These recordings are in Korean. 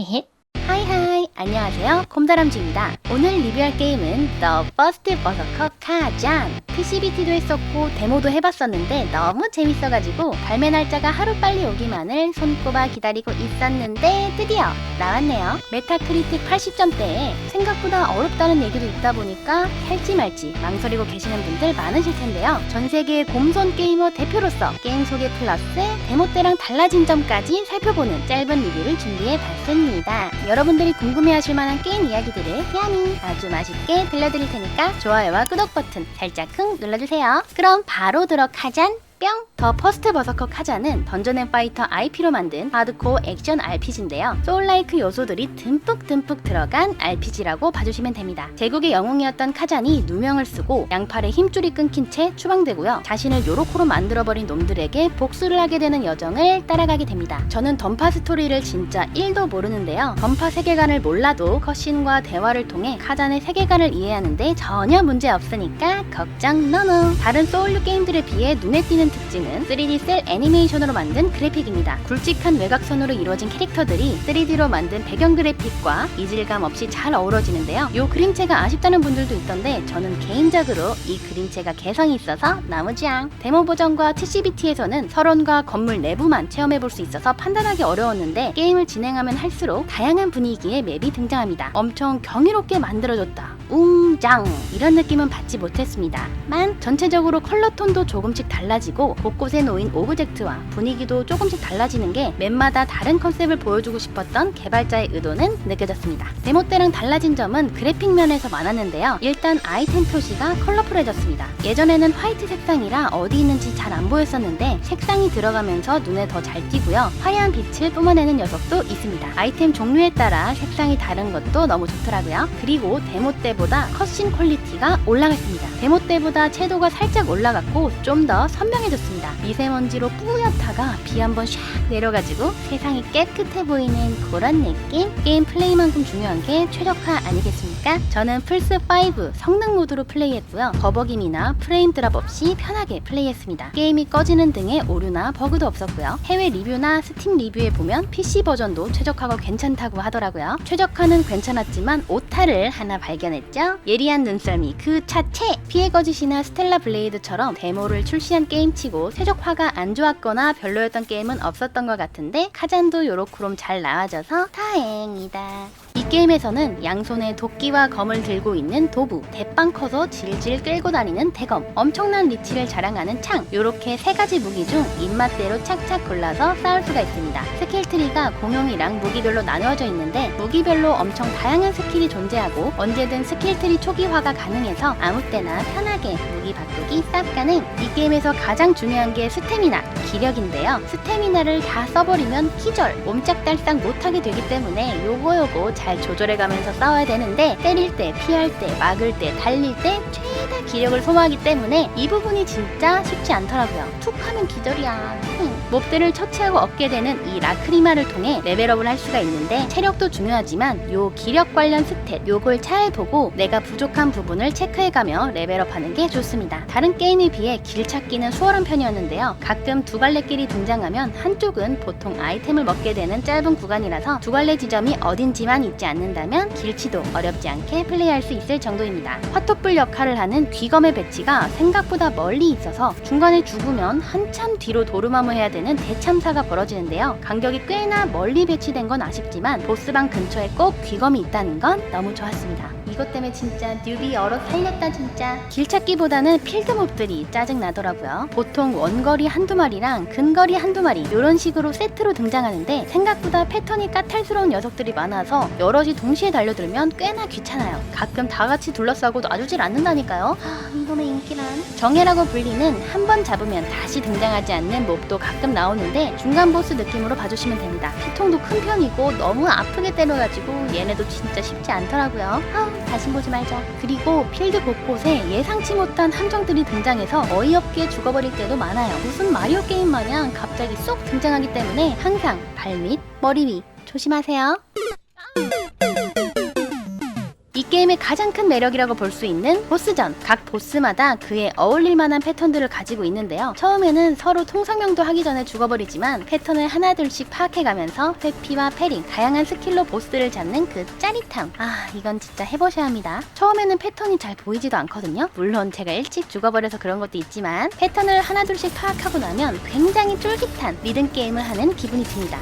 헤헤. 하이하이 안녕하세요. 콤다람쥐입니다. 오늘 리뷰할 게임은 The First Berserker 카잔 PCBT도 했었고 데모도 해봤었는데 너무 재밌어가지고 발매 날짜가 하루빨리 오기만을 손꼽아 기다리고 있었는데 드디어 나왔네요. 메타크리틱 80점대에 생각보다 어렵다는 얘기도 있다 보니까 할지 말지 망설이고 계시는 분들 많으실 텐데요. 전 세계 곰손 게이머 대표로서 게임 소개 플러스 데모 때랑 달라진 점까지 살펴보는 짧은 리뷰를 준비해 봤습니다. 여러분들이 궁금해 하실 만한 게임 이야기들을 야미 아주 맛있게 들려드릴 테니까 좋아요와 구독 버튼 살짝 쿵 눌러주세요. 그럼 바로 들어가잔. 뿅! 더 퍼스트 버서커 카자는 던전 앤 파이터 IP로 만든 하드코어 액션 RPG인데요. 소울라이크 요소들이 듬뿍듬뿍 들어간 RPG라고 봐주시면 됩니다. 제국의 영웅이었던 카잔이 누명을 쓰고 양팔에 힘줄이 끊긴 채 추방되고요. 자신을 요로코로 만들어버린 놈들에게 복수를 하게 되는 여정을 따라가게 됩니다. 저는 던파 스토리를 진짜 1도 모르는데요. 던파 세계관을 몰라도 컷신과 대화를 통해 카잔의 세계관을 이해하는데 전혀 문제 없으니까 걱정 노노. 다른 소울류 게임들에 비해 눈에 띄는 특징은 3D 셀 애니메이션으로 만든 그래픽입니다. 굵직한 외곽선으로 이루어진 캐릭터들이 3D로 만든 배경 그래픽과 이질감 없이 잘 어우러지는데요. 요 그림체가 아쉽다는 분들도 있던데 저는 개인적으로 이 그림체가 개성이 있어서 나무지앙. 데모 버전과 TCBT에서는 설원과 건물 내부만 체험해볼 수 있어서 판단하기 어려웠는데 게임을 진행하면 할수록 다양한 분위기의 맵이 등장합니다. 엄청 경이롭게 만들어졌다. 웅장 이런 느낌은 받지 못했습니다.만 전체적으로 컬러 톤도 조금씩 달라지고 곳곳에 놓인 오브젝트와 분위기도 조금씩 달라지는 게 맵마다 다른 컨셉을 보여주고 싶었던 개발자의 의도는 느껴졌습니다. 데모 때랑 달라진 점은 그래픽 면에서 많았는데요. 일단 아이템 표시가 컬러풀해졌습니다. 예전에는 화이트 색상이라 어디 있는지 잘 안 보였었는데 색상이 들어가면서 눈에 더 잘 띄고요. 화려한 빛을 뿜어내는 녀석도 있습니다. 아이템 종류에 따라 색상이 다른 것도 너무 좋더라고요. 그리고 데모 때보다 컷신 퀄리티가 올라갔습니다. 데모 때보다 채도가 살짝 올라갔고 좀 더 선명해 졌습니다. 미세먼지로 뿌옇다가 비 한번 샥 내려가지고 세상이 깨끗해 보이는 그런 느낌? 게임 플레이만큼 중요한 게 최적화 아니겠습니까? 저는 플스5 성능 모드로 플레이했고요. 버벅임이나 프레임 드랍 없이 편하게 플레이했습니다. 게임이 꺼지는 등의 오류나 버그도 없었고요. 해외 리뷰나 스팀 리뷰에 보면 PC 버전도 최적화가 괜찮다고 하더라고요. 최적화는 괜찮았지만 오타를 하나 발견했죠. 예리한 눈썰미 그 자체! 피해 거짓이나 스텔라 블레이드처럼 데모를 출시한 게임 치고 최적화가 안 좋았거나 별로였던 게임은 없었던 것 같은데 카잔도 요렇게롬 잘 나와져서 다행이다. 이 게임에서는 양손에 도끼와 검을 들고 있는 도부, 대빵 커서 질질 끌고 다니는 대검, 엄청난 리치를 자랑하는 창, 요렇게 세 가지 무기 중 입맛대로 착착 골라서 싸울 수가 있습니다. 스킬 트리가 공용이랑 무기별로 나누어져 있는데 무기별로 엄청 다양한 스킬이 존재하고 언제든 스킬 트리 초기화가 가능해서 아무 때나 편하게 무기 바꾸기 쌉 가능. 이 게임에서 가장 중요한 게 스태미나, 기력인데요. 스태미나를 다 써버리면 기절, 몸짝달싹 못하게 되기 때문에 요거 요거 잘 조절해가면서 싸워야 되는데 때릴 때, 피할 때, 막을 때, 달릴 때 최 대 기력을 소모하기 때문에 이 부분이 진짜 쉽지 않더라고요. 툭 하면 기절이야. 흠. 몹들을 처치하고 얻게 되는 이 라크리마를 통해 레벨업을 할 수가 있는데 체력도 중요하지만 요 기력 관련 스탯 요걸 잘 보고 내가 부족한 부분을 체크해가며 레벨업하는 게 좋습니다. 다른 게임에 비해 길 찾기는 수월한 편이었는데요. 가끔 두 갈래길이 등장하면 한쪽은 보통 아이템을 먹게 되는 짧은 구간이라서 두 갈래 지점이 어딘지만 있지 않는다면 길치도 어렵지 않게 플레이할 수 있을 정도입니다. 화토불 역할을 하는 귀검의 배치가 생각보다 멀리 있어서 중간에 죽으면 한참 뒤로 도루마무 해야 되는 대참사가 벌어지는데요. 간격이 꽤나 멀리 배치된 건 아쉽지만 보스방 근처에 꼭 귀검이 있다는 건 너무 좋았습니다. 이것 때문에 진짜 뉴비 얼어 살렸다 진짜. 길 찾기보다는 필드몹들이 짜증 나더라고요. 보통 원거리 한두 마리랑 근거리 한두 마리 이런 식으로 세트로 등장하는데 생각보다 패턴이 까탈스러운 녀석들이 많아서 여럿이 동시에 달려들면 꽤나 귀찮아요. 가끔 다 같이 둘러싸고도 놔주질 않는다니까요. 하, 이놈의 인기란. 정해라고 불리는 한 번 잡으면 다시 등장하지 않는 몹도 가끔 나오는데 중간 보스 느낌으로 봐주시면 됩니다. 피통도 큰 편이고 너무 아프게 때려가지고 얘네도 진짜 쉽지 않더라고요. 아우 다시 보지 말자. 그리고 필드 곳곳에 예상치 못한 함정들이 등장해서 어이없게 죽어버릴 때도 많아요. 무슨 마리오 게임 마냥 갑자기 쏙 등장하기 때문에 항상 발및 머리 위 조심하세요. 이 게임의 가장 큰 매력이라고 볼 수 있는 보스전. 각 보스마다 그에 어울릴 만한 패턴들을 가지고 있는데요. 처음에는 서로 통성명도 하기 전에 죽어버리지만 패턴을 하나둘씩 파악해가면서 회피와 패링, 다양한 스킬로 보스를 잡는 그 짜릿함. 아, 이건 진짜 해보셔야 합니다. 처음에는 패턴이 잘 보이지도 않거든요. 물론 제가 일찍 죽어버려서 그런 것도 있지만 패턴을 하나둘씩 파악하고 나면 굉장히 쫄깃한 리듬 게임을 하는 기분이 듭니다.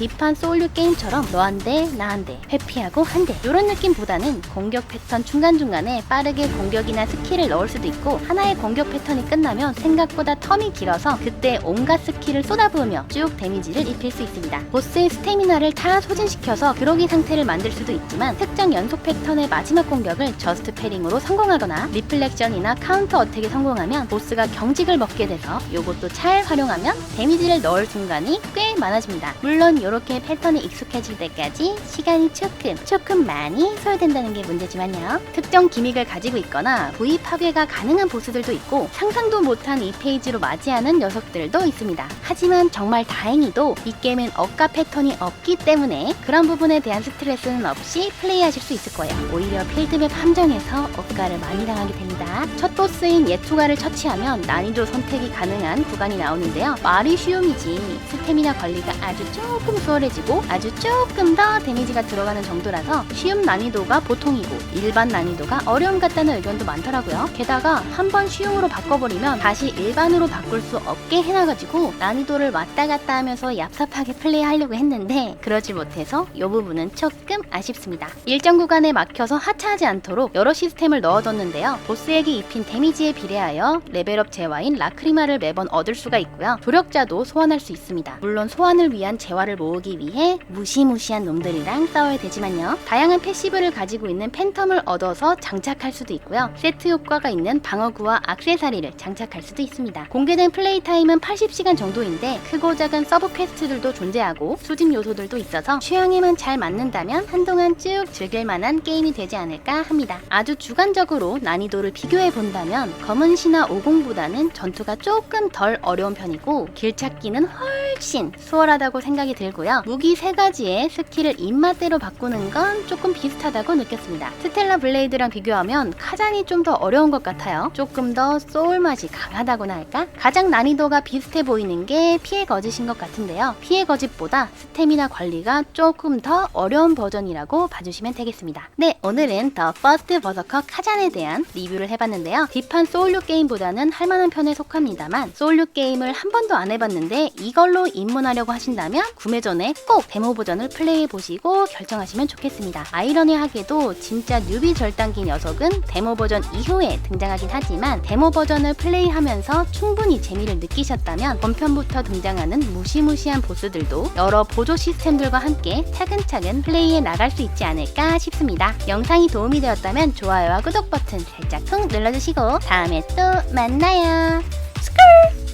딥한 소울류 게임처럼 너 한 대, 나 한 대, 회피하고 한 대. 이런 느낌보다는 공격 패턴 중간중간에 빠르게 공격이나 스킬을 넣을 수도 있고 하나의 공격 패턴이 끝나면 생각보다 텀이 길어서 그때 온갖 스킬을 쏟아부으며 쭉 데미지를 입힐 수 있습니다. 보스의 스태미나를 다 소진시켜서 그로기 상태를 만들 수도 있지만 특정 연속 패턴의 마지막 공격을 저스트 패링으로 성공하거나 리플렉션이나 카운터 어택에 성공하면 보스가 경직을 먹게 돼서 이것도 잘 활용하면 데미지를 넣을 순간이 꽤 많아집니다. 물론 이렇게 패턴이 익숙해질 때까지 시간이 조금 조금 많이 소요된다는 게 문제지만요. 특정 기믹을 가지고 있거나 부위 파괴가 가능한 보스들도 있고 상상도 못한 이 페이지로 맞이하는 녀석들도 있습니다. 하지만 정말 다행히도 이 게임엔 억가 패턴이 없기 때문에 그런 부분에 대한 스트레스는 없이 플레이하실 수 있을 거예요. 오히려 필드맵 함정에서 억가를 많이 당하게 됩니다. 첫 보스인 예투가를 처치하면 난이도 선택이 가능한 구간이 나오는데요. 말이 쉬움이지 스태미나 관리가 아주 조금 수월해지고 아주 조금 더 데미지가 들어가는 정도라서 쉬움 난이도가 보통이고 일반 난이도가 어려움 같다는 의견도 많더라고요. 게다가 한번 쉬움으로 바꿔버리면 다시 일반으로 바꿀 수 없게 해놔가지고 난이도를 왔다 갔다 하면서 얍삽하게 플레이하려고 했는데 그러지 못해서 이 부분은 조금 아쉽습니다. 일정 구간에 막혀서 하차하지 않도록 여러 시스템을 넣어뒀는데요. 보스에게 입힌 데미지에 비례하여 레벨업 재화인 라크리마를 매번 얻을 수가 있고요. 조력자도 소환할 수 있습니다. 물론 소환을 위한 재화를 모으 기 위해 무시무시한 놈들이랑 싸워야 되지만요. 다양한 패시브를 가지고 있는 팬텀을 얻어서 장착할 수도 있고요. 세트 효과가 있는 방어구와 악세사리를 장착할 수도 있습니다. 공개된 플레이 타임은 80시간 정도인데 크고 작은 서브 퀘스트들도 존재하고 수집 요소들도 있어서 취향에만 잘 맞는다면 한동안 쭉 즐길 만한 게임이 되지 않을까 합니다. 아주 주관적으로 난이도를 비교해 본다면 검은 신화 50보다는 전투가 조금 덜 어려운 편이고 길 찾기는 훨씬 수월하다고 생각이 들고 요. 무기 세 가지의 스킬을 입맛대로 바꾸는 건 조금 비슷하다고 느꼈습니다. 스텔라 블레이드랑 비교하면 카잔이 좀 더 어려운 것 같아요. 조금 더 소울 맛이 강하다고나 할까? 가장 난이도가 비슷해 보이는 게 피해 거짓인 것 같은데요. 피해 거짓보다 스태미나 관리가 조금 더 어려운 버전이라고 봐주시면 되겠습니다. 네, 오늘은 더 퍼스트 버서커 카잔에 대한 리뷰를 해봤는데요. 딥한 소울류 게임보다는 할만한 편에 속합니다만 소울류 게임을 한 번도 안 해봤는데 이걸로 입문하려고 하신다면 구매 전에 꼭 데모 버전을 플레이해 보시고 결정하시면 좋겠습니다. 아이러니하게도 진짜 뉴비 절단기 녀석은 데모 버전 이후에 등장하긴 하지만 데모 버전을 플레이하면서 충분히 재미를 느끼셨다면 본편부터 등장하는 무시무시한 보스들도 여러 보조 시스템들과 함께 차근차근 플레이해 나갈 수 있지 않을까 싶습니다. 영상이 도움이 되었다면 좋아요와 구독 버튼 살짝 쿵 눌러주시고 다음에 또 만나요. 스쿨!